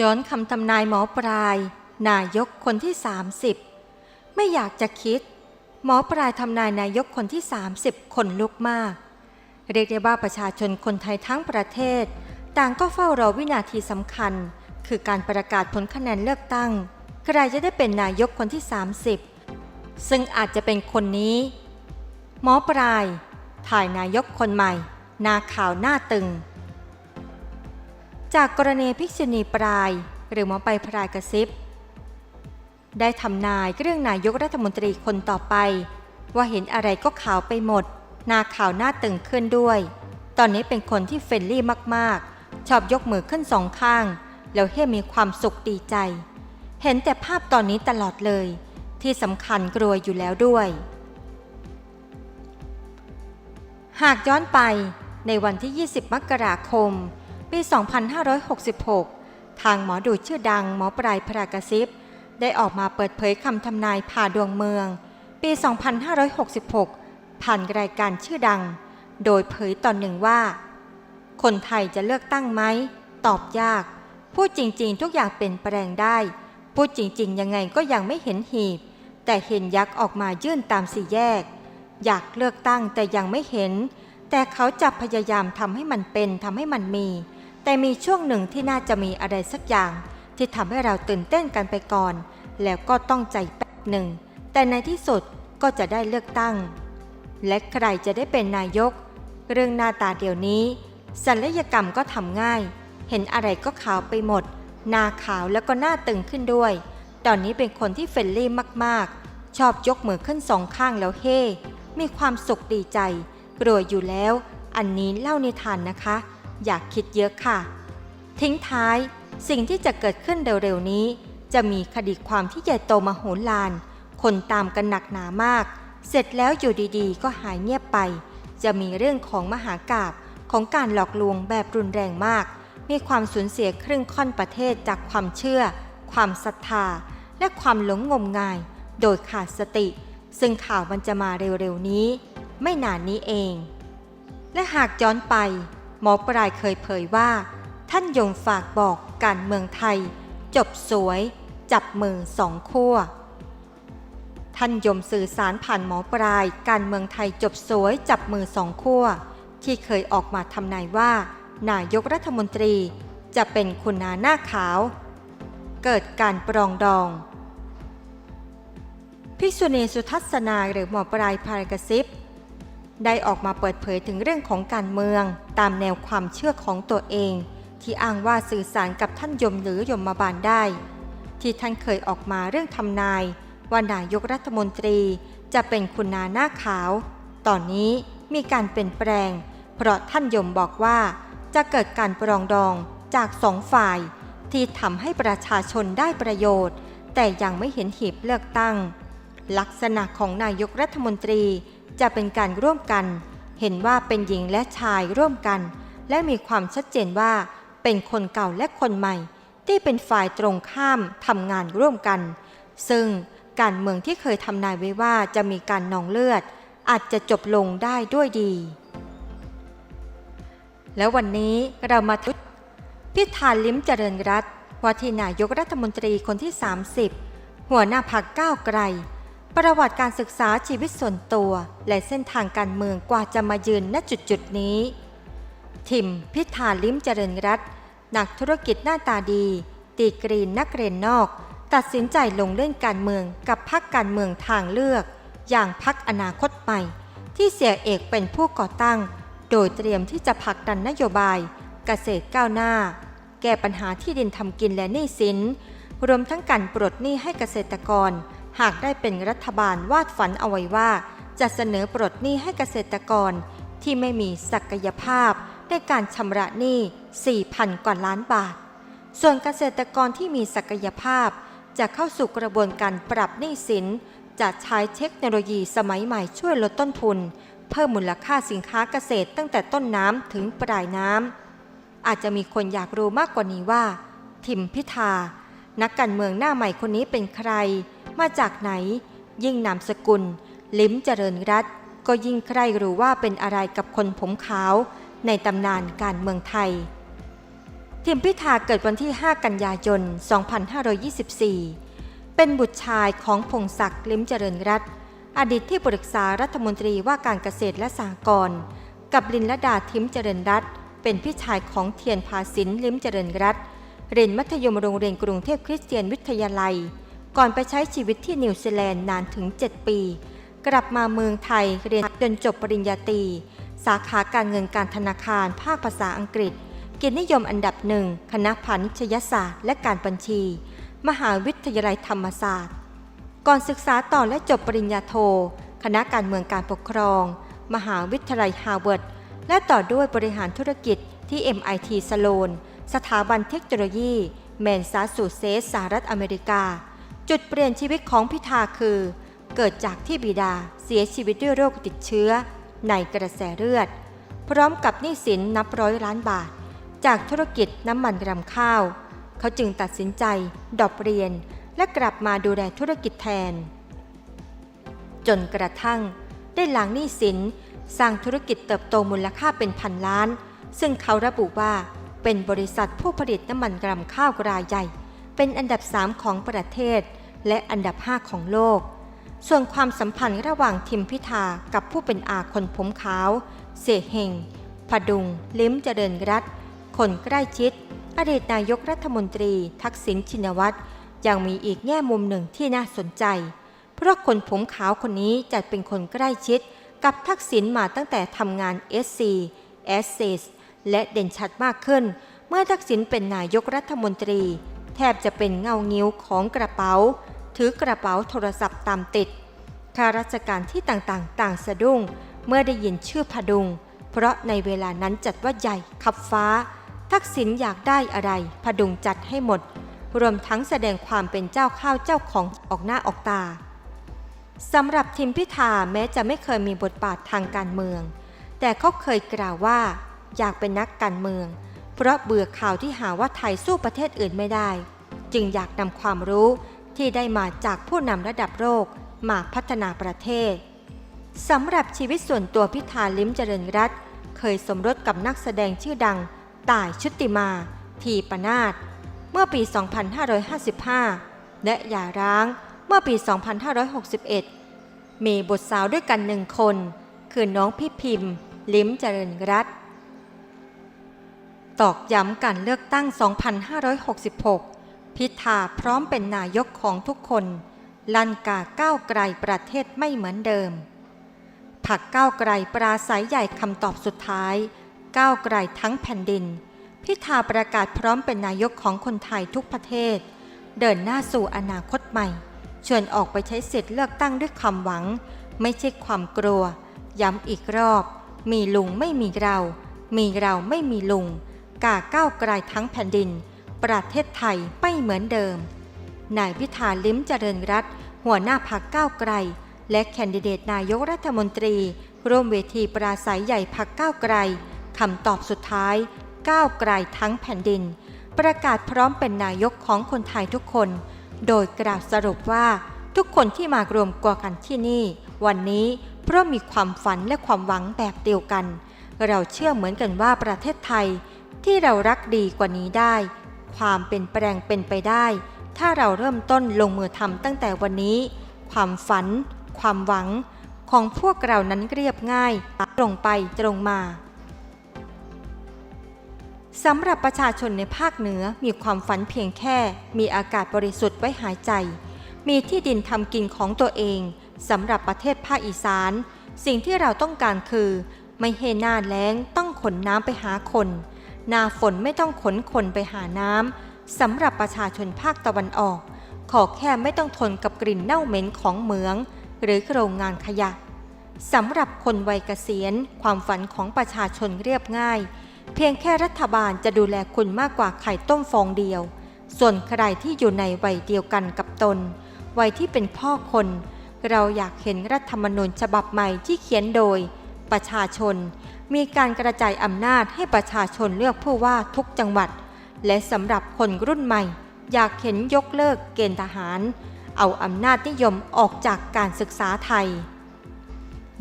ย้อนคำทำนายหมอปลาย นายกคนที่ 30 ไม่อยากจะคิด หมอปลายทำนายนายกคนที่ 30 คนลุกมาก เรียกได้ว่าประชาชนคนไทยทั้งประเทศ ต่างก็เฝ้ารอวินาทีสำคัญ คือการประกาศผลคะแนนเลือกตั้ง ใครจะได้เป็นนายกคนที่ 30 ซึ่งอาจจะเป็นคนนี้ หมอปลาย ถ่ายนายกคนใหม่ นาข่าวหน้าตึง จากกรณีภิกษุณีปลาย หรือหมอไปพรายกระซิบ ได้ทำนายเรื่องนายกรัฐมนตรีคนต่อไป ว่าเห็นอะไรก็ขาวไปหมดนาข่าวหน้าตึงขึ้นด้วย ตอนนี้เป็นคนที่เฟรนลี่มากๆ ชอบยกมือขึ้นสองข้าง แล้วเฮ้มีความสุขดีใจ เห็นแต่ภาพตอนนี้ตลอดเลย ที่สำคัญกลัวอยู่แล้วด้วย หากย้อนไปในวันที่ 20 มกราคม 2566 ทางหมอดูชื่อดังหมอปลายพรากซิบได้ออกมาเปิดเผยคำทำนายผ่าดวงเมือง ปี 2566 ผ่านรายการชื่อดัง โดยเผยตอนหนึ่งว่า คนไทยจะเลือกตั้งไหม ตอบยาก พูดจริงๆ ทุกอย่างเป็นแปลงได้ พูดจริงๆ ยังไงก็ยังไม่เห็นหีบ แต่เห็นยักษ์ออกมายื่นตามสี่แยก อยากเลือกตั้งแต่ยังไม่เห็น แต่เขาจะพยายามทำให้มันเป็นทำให้มันมี แต่มีช่วงหนึ่งที่น่าจะมีอะไรสักอย่าง ที่ทำให้เราตื่นเต้นกันไปก่อน แล้วก็ต้องใจแป๊บหนึ่ง แต่ในที่สุดก็จะได้เลือกตั้ง และใครจะได้เป็นนายก เรื่องหน้าตาเดี๋ยวนี้ศัลยกรรมก็ทำง่าย เห็นอะไรก็ขาวไปหมด หน้าขาวแล้วก็หน้าตึงขึ้นด้วย ตอนนี้เป็นคนที่เฟรนลี่มากๆ ชอบยกมือขึ้นสองข้างแล้วเฮ มีความสุขดีใจกลัวอยู่แล้ว อันนี้เล่านิทานนะคะ อยากคิดเยอะค่ะ ทิ้งท้ายสิ่งที่จะเกิดขึ้นเร็วๆนี้ จะมีคดีความที่ใหญ่โตมโหฬารคนตามกันหนักหนามาก เสร็จแล้วอยู่ดีๆ ก็หายเงียบไป จะมีเรื่องของมหากาบของการหลอกลวงแบบรุนแรงมาก มีความสูญเสียครึ่งค่อนประเทศจากความเชื่อ ความศรัทธา และความหลงงมงาย โดยขาดสติ ซึ่งข่าวมันจะมาเร็วๆนี้ ไม่นานนี้เอง และหากย้อนไป หมอปลายเคยเผยว่า ท่านยงฝากบอกการเมืองไทย จบสวย จับมือสองขั้วท่านยมสื่อสารผ่านหมอปลาย การเมืองไทยจบสวยจับมือสองขั้วที่เคยออกมาทำนายว่า นายกรัฐมนตรีจะเป็นคุณนาหน้าขาว เกิดการปรองดองภิกษุณีสุทัศนาหรือหมอปลายพารกระซิบ ได้ออกมาเปิดเผยถึงเรื่องของการเมือง ตามแนวความเชื่อของตัวเอง ที่อ้างว่าสื่อสารกับท่านยมหรือยมมาบาลได้ ที่ท่านเคยออกมาเรื่องทำนายว่านายกรัฐมนตรีจะเป็นคุณนาหน้าขาว ตอนนี้มีการเปลี่ยนแปลง เพราะท่านยมบอกว่า จะเกิดการปรองดองจากสองฝ่าย ที่ทำให้ประชาชนได้ประโยชน์ แต่ยังไม่เห็นหีบเลือกตั้ง ลักษณะของนายกรัฐมนตรี จะเป็นการร่วมกัน เห็นว่าเป็นหญิงและชายร่วมกัน และมีความชัดเจนว่า เป็นคนเก่าและคนใหม่ ที่เป็นฝ่ายตรงข้ามทำงานร่วมกัน ซึ่งการเมืองที่เคยทำนายไว้ว่าจะมีการนองเลือด อาจจะจบลงได้ด้วยดี แล้ววันนี้เรามาทุพิธาลิ้มเจริญรัตว่าที่นายกรัฐมนตรีคนที่ 30 หัวหน้าพักก้าวไกล ประวัติการศึกษาชีวิตส่วนตัว และเส้นทางการเมืองกว่าจะมายืนณจุดจุดนี้ ทิมพิธาลิ้มเจริญรัตน์นักธุรกิจหน้าตาดี ตีกรีนนักเรียนนอก ตัดสินใจลงเล่นการเมืองกับพรรคการเมืองทางเลือก อย่างพรรคอนาคตใหม่ ที่เสียเอกเป็นผู้ก่อตั้ง โดยเตรียมที่จะผลักดันนโยบายเกษตรก้าวหน้า แก้ปัญหาที่ดินทำกินและหนี้สินรวมทั้งการปลดหนี้ให้เกษตรกร หากได้เป็นรัฐบาลวาดฝันเอาไว้ว่า จะเสนอปลดหนี้ให้เกษตรกรที่ไม่มีศักยภาพในการชำระหนี้ 4,000 กว่าล้านบาท ส่วนเกษตรกรที่มีศักยภาพ จะเข้าสู่กระบวนการปรับหนี้สิน จะใช้เทคโนโลยีสมัยใหม่ช่วยลดต้นทุน เพิ่มมูลค่าสินค้าเกษตรตั้งแต่ต้นน้ำถึงปลายน้ำอาจจะมีคนอยากรู้มากกว่านี้ว่า ทิมพิธา นักการเมืองหน้าใหม่คนนี้เป็นใคร มาจากไหน ยิ่งนามสกุล ลิ้มเจริญรัตก็ยิ่งใครรู้ว่าเป็นอะไรกับคนผมขาว ในตำนานการเมืองไทย ทิมพิธาเกิดวันที่ 5 กันยายน 2524 เป็นบุตรชายของพงศักดิ์ลิมเจริญรัตอดีตที่ปรึกษารัฐมนตรีว่าการเกษตรและสหกรณ์กับลินละดาทิมเจริญรัตเป็นพี่ชายของเทียนภาสินลิมเจริญรัตเรียนมัธยมโรงเรียนกรุงเทพคริสเตียนวิทยาลัย ก่อนไปใช้ชีวิตที่นิวซีแลนด์นานถึง 7 ปี กลับมาเมืองไทยเรียนจนจบปริญญาตรีสาขาการเงินการธนาคารภาคภาษาอังกฤษ เกียรตินิยมอันดับหนึ่งคณะพาณิชยศาสตร์ และการบัญชี มหาวิทยาลัยธรรมศาสตร์ ก่อนศึกษาต่อและจบปริญญาโท คณะการเมืองการปกครอง มหาวิทยาลัยฮาร์วาร์ดและต่อด้วยบริหารธุรกิจที่ MIT สโลนสถาบันเทคโนโลยี แมนซาสูเซสสหรัฐอเมริกา จุดเปลี่ยนชีวิตของพิธาคือ เกิดจากที่บิดาเสียชีวิตด้วยโรคติดเชื้อ ในกระแสเลือด พร้อมกับหนี้สินนับร้อยล้านบาท จากธุรกิจน้ำมันรำข้าว เขาจึงตัดสินใจดอปเรียน และกลับมาดูแลธุรกิจแทน จนกระทั่ง ได้ล้างหนี้สินสร้างธุรกิจเติบโตมูลค่าเป็นพันล้าน ซึ่งเขาระบุว่าเป็นบริษัทผู้ผลิตน้ำมันรำข้าวรายใหญ่ เป็นอันดับ 3 ของประเทศ และอันดับ 5 ของโลก ส่วนความสัมพันธ์ระหว่างทิมพิธากับผู้เป็นอาคนผมขาว เสเฮงพดุง ลิ้มเจริญรัตคนใกล้ชิด อดีตนายกรัฐมนตรี ทักษิณชินวัตรยังมีอีกแง่มุมหนึ่งที่น่าสนใจ เพราะคนผมขาวคนนี้จัดเป็นคนใกล้ชิด กับทักษิณมาตั้งแต่ทำงาน SC s อ s และเด่นชัดมากขึ้น เมื่อทักษิณเป็นนายกรัฐมนตรี แทบจะเป็นเงางิ้วของกระเป๋า ถือกระเป๋าโทรศัพท์ตามติดข้าราชการที่ต่างๆ ต่างสะดุ้ง เมื่อได้ยินชื่อพดุง เพราะในเวลานั้นจัดว่าใหญ่ขับฟ้า ทักษิณอยากได้อะไร พดุงจัดให้หมด รวมทั้งแสดงความเป็นเจ้าข้าวเจ้าของออกหน้าออกตาสำหรับทิมพิธาแม้จะไม่เคยมีบทบาททางการเมือง แต่เขาเคยกล่าวว่า อยากเป็นนักการเมือง เพราะเบื่อข่าวที่หาว่าไทยสู้ประเทศอื่นไม่ได้ จึงอยากนำความรู้ที่ได้มาจากผู้นำระดับโลกมาพัฒนาประเทศสำหรับชีวิตส่วนตัวพิธาลิ้มเจริญรัตเคยสมรสกับนักแสดงชื่อดังต่ายชุติมา ทีปนาตเมื่อปี 2555 และหย่าร้างเมื่อปี 2561 มีบุตรสาวด้วยกันหนึ่งคน คือน้องพี่พิมพ์ ลิ้มเจริญรัตน์ ตอกย้ำการเลือกตั้ง 2566 พิธาพร้อมเป็นนายกของทุกคน ลันกาก้าวไกลประเทศไม่เหมือนเดิม ผักก้าวไกลปราศัยใหญ่คำตอบสุดท้าย ก้าวไกลทั้งแผ่นดิน พิธาประกาศพร้อมเป็นนายกของคนไทยทุกประเทศ เดินหน้าสู่อนาคตใหม่ชวนออกไปใช้สิทธิ์เลือกตั้งด้วยความหวัง ไม่ใช่ความกลัว ย้ำอีกรอบ มีลุงไม่มีเรา มีเราไม่มีลุง กาก้าวไกลทั้งแผ่นดิน ประเทศไทยไม่เหมือนเดิม นายพิธาลิ้มเจริญรัตหัวหน้าพักก้าวไกล และแคนดิเดตนายกรัฐมนตรี ร่วมเวทีปราศัยใหญ่พักก้าวไกลคำตอบสุดท้าย ก้าวไกลทั้งแผ่นดิน ประกาศพร้อมเป็นนายกของคนไทยทุกคน โดยกล่าวสรุปว่าทุกคนที่มารวมตัวกันที่นี่ วันนี้เพราะมีความฝันและความหวังแบบเดียวกัน เราเชื่อเหมือนกันว่าประเทศไทย ที่เรารักดีกว่านี้ได้ ความเป็นแปลงเป็นไปได้ ถ้าเราเริ่มต้นลงมือทำตั้งแต่วันนี้ ความฝัน ความหวัง ของพวกเรานั้นเรียบง่าย ตรงไปตรงมาสำหรับประชาชนในภาคเหนือมีความฝันเพียงแค่ มีอากาศบริสุทธิ์ไว้หายใจ มีที่ดินทำกินของตัวเองสำหรับประเทศภาคอีสาน สิ่งที่เราต้องการคือ ไม่ให้หน้าแล้งต้องขนน้ำไปหาคน นาฝนไม่ต้องขนคนไปหาน้ำสำหรับประชาชนภาคตะวันออก ขอแค่ไม่ต้องทนกับกลิ่นเน่าเหม็นของเหมือง หรือโรงงานขยะสำหรับคนวัยเกษียณ ความฝันของประชาชนเรียบง่าย เพียงแค่รัฐบาลจะดูแลคุณมากกว่าไข่ต้มฟองเดียว ส่วนใครที่อยู่ในวัยเดียวกันกับตน วัยที่เป็นพ่อคน เราอยากเห็นรัฐธรรมนูญฉบับใหม่ที่เขียนโดย ประชาชน มีการกระจายอำนาจให้ประชาชนเลือกผู้ว่าทุกจังหวัด และสำหรับคนรุ่นใหม่ อยากเห็นยกเลิกเกณฑ์ทหาร เอาอำนาจนิยมออกจากการศึกษาไทย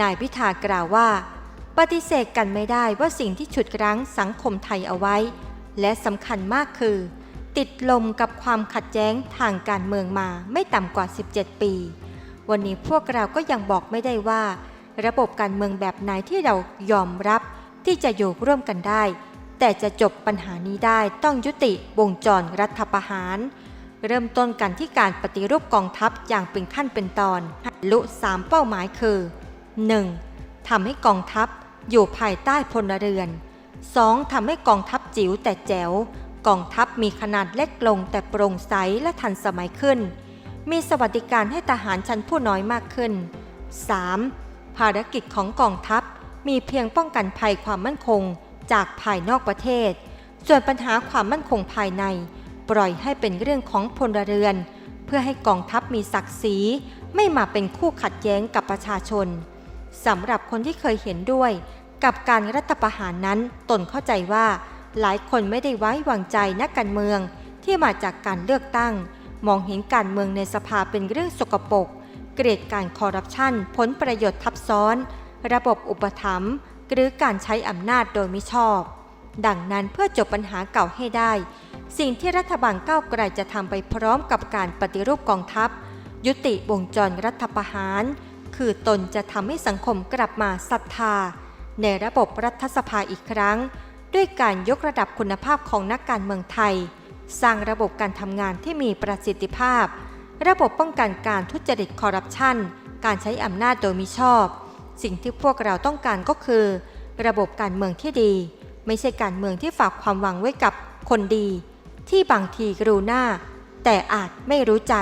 นายพิธากล่าวว่า ปฏิเสธกันไม่ได้ว่าสิ่งที่ฉุดรั้งสังคมไทยเอาไว้ และสำคัญมากคือ ติดลมกับความขัดแย้งทางการเมืองมาไม่ต่ำกว่า 17 ปี วันนี้พวกเราก็ยังบอกไม่ได้ว่า ระบบการเมืองแบบไหนที่เรายอมรับที่จะอยู่ร่วมกันได้ แต่จะจบปัญหานี้ได้ต้องยุติวงจรรัฐประหาร เริ่มต้นกันที่การปฏิรูปกองทัพอย่างเป็นขั้นเป็นตอนลุสามเป้าหมายคือ 1. ทำให้กองทัพอยู่ภายใต้พลเรือน 2. ทำให้กองทัพจิ๋วแต่แจ๋วกองทัพมีขนาดเล็กลงแต่โปร่งใสและทันสมัยขึ้น มีสวัสดิการให้ทหารชั้นผู้น้อยมากขึ้น 3. ภารกิจของกองทัพมีเพียงป้องกันภัยความมั่นคงจากภายนอกประเทศ ส่วนปัญหาความมั่นคงภายใน ปล่อยให้เป็นเรื่องของพลเรือน เพื่อให้กองทัพมีศักดิ์ศรีไม่มาเป็นคู่ขัดแย้งกับประชาชนสำหรับคนที่เคยเห็นด้วยกับการรัฐประหารนั้นตนเข้าใจว่า หลายคนไม่ได้ไว้วางใจนักการเมืองที่มาจากการเลือกตั้ง มองเห็นการเมืองในสภาเป็นเรื่องสกปรก เกลียดการคอร์รัปชันผลประโยชน์ทับซ้อน ระบบอุปถัมภ์หรือการใช้อำนาจโดยมิชอบ ดังนั้นเพื่อจบปัญหาเก่าให้ได้ สิ่งที่รัฐบาลก้าวไกลจะทำไปพร้อมกับการปฏิรูปกองทัพ ยุติวงจรรัฐประหาร คือตนจะทำให้สังคมกลับมาศรัทธา ในระบบรัฐสภาอีกครั้ง ด้วยการยกระดับคุณภาพของนักการเมืองไทย สร้างระบบการทำงานที่มีประสิทธิภาพ ระบบป้องกันการทุจริตคอร์รัปชัน การใช้อำนาจโดยมิชอบ สิ่งที่พวกเราต้องการก็คือ ระบบการเมืองที่ดี ไม่ใช่การเมืองที่ฝากความหวังไว้กับคนดี ที่บางทีรู้หน้า แต่อาจไม่รู้ใจ